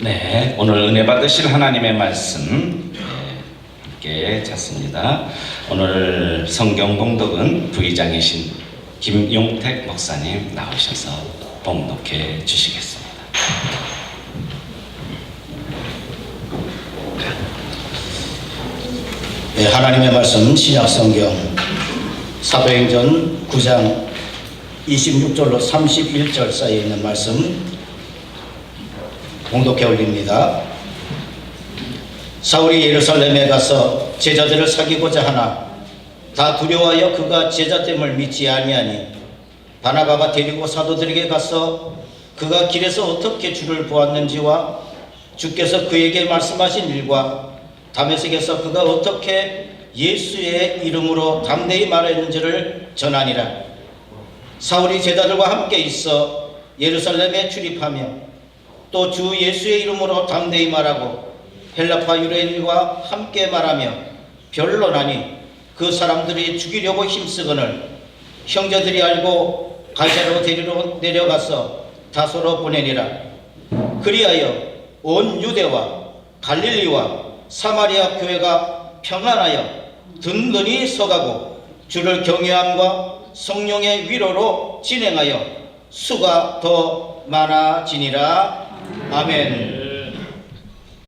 네, 오늘 은혜 받으실 하나님의 말씀 네, 함께 찾습니다. 오늘 성경 봉독은 부의장이신 김용택 목사님 나오셔서 봉독해 주시겠습니다. 네, 하나님의 말씀 신약 성경 사도행전 9장 26절로 31절 사이에 있는 말씀 공독해 올립니다. 사울이 예루살렘에 가서 제자들을 사귀고자 하나 다 두려워하여 그가 제자됨을 믿지 아니하니 바나바가 데리고 사도들에게 가서 그가 길에서 어떻게 주를 보았는지와 주께서 그에게 말씀하신 일과 다메섹에서 그가 어떻게 예수의 이름으로 담대히 말했는지를 전하니라. 사울이 제자들과 함께 있어 예루살렘에 출입하며 또 주 예수의 이름으로 담대히 말하고 헬라파 유대인과 함께 말하며 변론하니 그 사람들이 죽이려고 힘쓰거늘 형제들이 알고 가이사로 데리러 내려가서 다소로 보내니라. 그리하여 온 유대와 갈릴리와 사마리아 교회가 평안하여 든든히 서가고 주를 경외함과 성령의 위로로 진행하여 수가 더 많아지니라. 아멘.